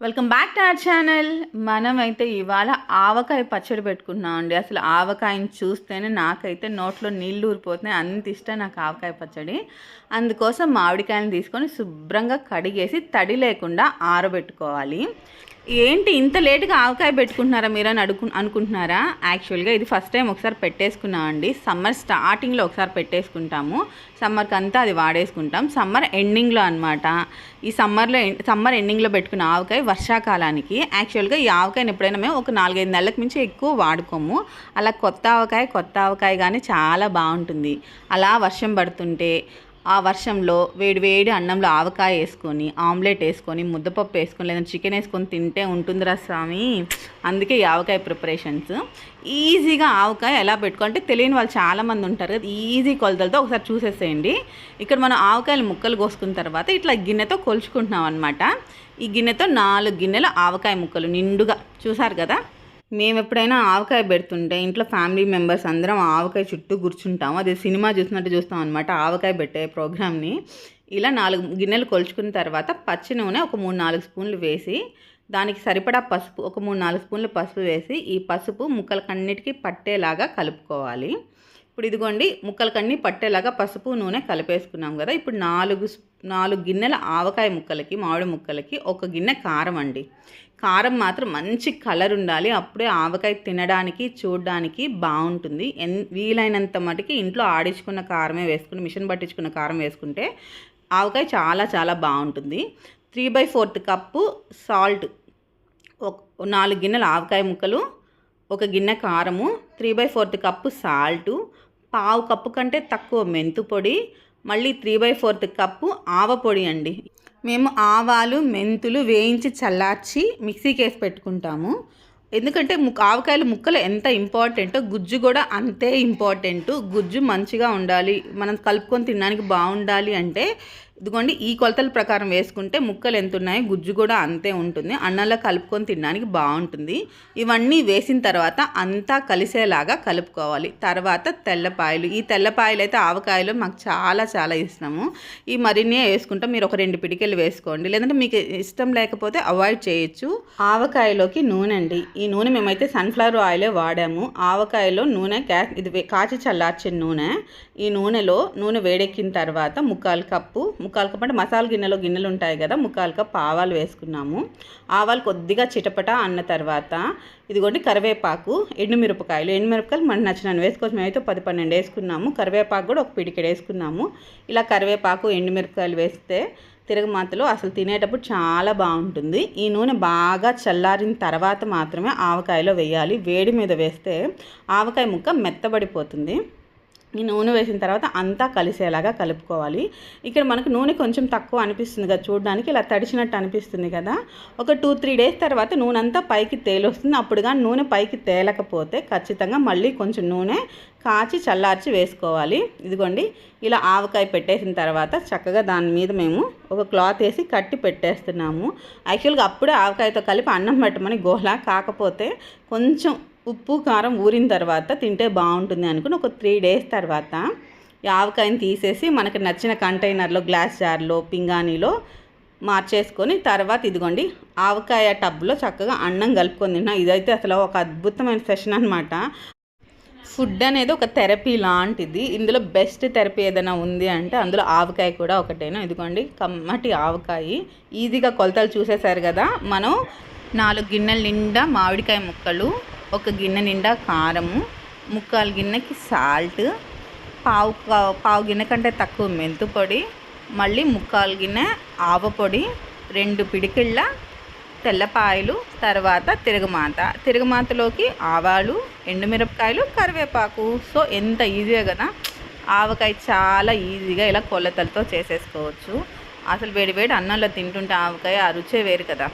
Welcome back to our channel మనమైతే ఇవాళ ఆవకాయ పచ్చడి పెట్టుకున్నాం అండి. అసలు ఆవకాయని చూస్తేనే నాకైతే నోట్లో నీళ్ళు ఊరిపోతున్నాయి. అంత ఇష్టం నాకు ఆవకాయ పచ్చడి. అందుకోసం మామిడికాయలను తీసుకొని శుభ్రంగా కడిగేసి తడి లేకుండా ఆరబెట్టుకోవాలి. ఏంటి ఇంత లేటుగా ఆవకాయ పెట్టుకుంటున్నారా మీరు అని అడుగు అనుకుంటున్నారా? యాక్చువల్గా ఇది ఫస్ట్ టైం ఒకసారి పెట్టేసుకున్నామండి సమ్మర్ స్టార్టింగ్లో ఒకసారి పెట్టేసుకుంటాము. సమ్మర్కి అంతా అది వాడేసుకుంటాం. సమ్మర్ ఎండింగ్లో అనమాట ఈ సమ్మర్లో సమ్మర్ ఎండింగ్లో పెట్టుకున్న ఆవకాయ వర్షాకాలానికి. యాక్చువల్గా ఈ ఆవకాయని ఎప్పుడైనా మేము ఒక నాలుగైదు నెలలకు మించి ఎక్కువ వాడుకోము. అలా కొత్త ఆవకాయ కొత్త ఆవకాయ కానీ చాలా బాగుంటుంది. అలా వర్షం పడుతుంటే ఆ వర్షంలో వేడి వేడి అన్నంలో ఆవకాయ వేసుకొని ఆమ్లెట్ వేసుకొని ముద్దపప్పు వేసుకొని లేదా చికెన్ వేసుకొని తింటే ఉంటుందిరా స్వామి. అందుకే ఈ ఆవకాయ ప్రిపరేషన్స్. ఈజీగా ఆవకాయ ఎలా పెట్టుకుంటే తెలియని వాళ్ళు చాలామంది ఉంటారు కదా ఈజీ కొలతలతో ఒకసారి చూసేసేయండి. ఇక్కడ మనం ఆవకాయలు ముక్కలు కోసుకున్న తర్వాత ఇట్లా గిన్నెతో కొలుచుకుంటున్నాం అనమాట ఈ గిన్నెతో నాలుగు గిన్నెలు ఆవకాయ ముక్కలు నిండుగా. చూసారు కదా? మేము ఎప్పుడైనా ఆవకాయ పెడుతుంటే ఇంట్లో ఫ్యామిలీ మెంబర్స్ అందరం ఆవకాయ చుట్టూ కూర్చుంటాము. అది సినిమా చూసినట్టు చూస్తాం అనమాట ఆవకాయ పెట్టే ప్రోగ్రామ్ని. ఇలా నాలుగు గిన్నెలు కొలుచుకున్న తర్వాత పచ్చి నూనె ఒక మూడు నాలుగు స్పూన్లు వేసి దానికి సరిపడా పసుపు ఒక మూడు నాలుగు స్పూన్లు పసుపు వేసి ఈ పసుపు ముక్కలకన్నిటికీ పట్టేలాగా కలుపుకోవాలి. ఇప్పుడు ఇదిగోండి ముక్కలకన్నీ పట్టేలాగా పసుపు నూనె కలిపేసుకున్నాం కదా. ఇప్పుడు నాలుగు నాలుగు గిన్నెల ఆవకాయ ముక్కలకి మామిడి ముక్కలకి ఒక గిన్నె కారం అండి. కారం మాత్రం మంచి కలర్ ఉండాలి. అప్పుడే ఆవకాయ తినడానికి చూడడానికి బాగుంటుంది ఎన్ వీలైనంత మటుకి ఇంట్లో ఆడించుకున్న కారమే వేసుకుని మిషన్ పట్టించుకున్న కారం వేసుకుంటే ఆవకాయ చాలా చాలా బాగుంటుంది three by fourth cup salt ఒక నాలుగు గిన్నెల ఆవకాయ ముక్కలు ఒక గిన్నె కారము three by fourth cup salt పావు కప్పు కంటే తక్కువ మెంతు పొడి మళ్ళీ త్రీ బై ఫోర్త్ కప్పు ఆవ పొడి అండి. మేము ఆవాలు మెంతులు వేయించి చల్లార్చి మిక్సీకి వేసి పెట్టుకుంటాము. ఎందుకంటే ముక్క ఆవకాయల ముక్కలు ఎంత ఇంపార్టెంటో గుజ్జు కూడా అంతే ఇంపార్టెంట్. గుజ్జు మంచిగా ఉండాలి. మనం కలుపుకొని తినడానికి బాగుండాలి అంటే ఇదిగోండి ఈ కొలతల ప్రకారం వేసుకుంటే ముక్కలు ఎంత ఉన్నాయో గుజ్జు కూడా అంతే ఉంటుంది. అన్నంలో కలుపుకొని తినడానికి బాగుంటుంది. ఇవన్నీ వేసిన తర్వాత అంతా కలిసేలాగా కలుపుకోవాలి. తర్వాత తెల్లపాయలు. ఈ తెల్లపాయలు అయితే ఆవకాయలు మాకు చాలా చాలా ఇష్టము. ఈ మరిన్నే వేసుకుంటాం మీరు ఒక రెండు పిడికెలు వేసుకోండి. లేదంటే మీకు ఇష్టం లేకపోతే అవాయిడ్ చేయొచ్చు. ఆవకాయలోకి నూనె అండి. ఈ నూనె మేమైతే సన్ఫ్లవర్ ఆయిలే వాడాము. ఆవకాయలో నూనె క్యా ఇది కాచి చల్లార్చిన నూనె. ఈ నూనెలో నూనె వేడెక్కిన తర్వాత ముక్కాలు కప్పు ముక్కాలు కప్ అంటే మసాలా గిన్నెలో గిన్నెలు ఉంటాయి కదా ముక్కాలు కప్ ఆవాలు వేసుకున్నాము. ఆవాలు కొద్దిగా చిటపట అన్న తర్వాత ఇదిగోండి కరివేపాకు ఎండుమిరపకాయలు. ఎండుమిరపకాయలు మనకు నచ్చిన వేసుకోవచ్చు. మేమైతే పది పన్నెండు వేసుకున్నాము. కరివేపాకు కూడా ఒక పిడికెడు వేసుకున్నాము. ఇలా కరివేపాకు ఎండుమిరపకాయలు వేస్తే తిరగమాతలో అసలు తినేటప్పుడు చాలా బాగుంటుంది. ఈ నూనె బాగా చల్లారిన తర్వాత మాత్రమే ఆవకాయలో వేయాలి. వేడి మీద వేస్తే ఆవకాయ ముక్క మెత్తబడిపోతుంది. ఈ నూనె వేసిన తర్వాత అంతా కలిసేలాగా కలుపుకోవాలి. ఇక్కడ మనకు నూనె కొంచెం తక్కువ అనిపిస్తుంది కదా చూడడానికి ఇలా తడిచినట్టు అనిపిస్తుంది కదా. ఒక టూ త్రీ డేస్ తర్వాత నూనె అంతా పైకి తేలొస్తుంది. అప్పుడు కానీ నూనె పైకి తేలకపోతే ఖచ్చితంగా మళ్ళీ కొంచెం నూనె కాచి చల్లార్చి వేసుకోవాలి. ఇదిగోండి ఇలా ఆవకాయ పెట్టేసిన తర్వాత చక్కగా దాని మీద మేము ఒక క్లాత్ వేసి కట్టి పెట్టేస్తున్నాము. యాక్చువల్గా అప్పుడే ఆవకాయతో కలిపి అన్నం పెట్టమని గోలా కాకపోతే కొంచెం ఉప్పు కారం ఊరిన తర్వాత తింటే బాగుంటుంది అనుకుని ఒక త్రీ డేస్ తర్వాత ఆవకాయని తీసేసి మనకు నచ్చిన కంటైనర్లో గ్లాస్ జార్లో పింగాణిలో మార్చేసుకొని తర్వాత ఇదిగోండి ఆవకాయ టబ్లో చక్కగా అన్నం కలుపుకొని తిన్నా. ఇదైతే అసలు ఒక అద్భుతమైన సెషన్ అనమాట ఫుడ్ అనేది ఒక థెరపీ లాంటిది. ఇందులో బెస్ట్ థెరపీ ఏదైనా ఉంది అంటే అందులో ఆవకాయ కూడా ఒకటేనా? ఇదిగోండి కమ్మటి ఆవకాయ. ఈజీగా కొలతలు చూసేశారు కదా. మనం నాలుగు గిన్నెల నిండా మామిడికాయ ముక్కలు ఒక గిన్నె నిండా కారము ముక్కాలు గిన్నెకి సాల్ట్ పావు పావు గిన్నె కంటే తక్కువ మెంతు పొడి మళ్ళీ ముక్కాలు గిన్నె ఆవపొడి రెండు పిడికిళ్ళ తెల్లపాయలు తర్వాత తిరగమాత. తిరగమాతలోకి ఆవాలు ఎండుమిరపకాయలు కరివేపాకు. సో ఎంత ఈజీగా కదా. ఆవకాయ చాలా ఈజీగా ఇలా కొలతలతో చేసేసుకోవచ్చు. అసలు వేడి వేడి అన్నంలో తింటుంటే ఆవకాయ ఆ రుచే వేరు కదా.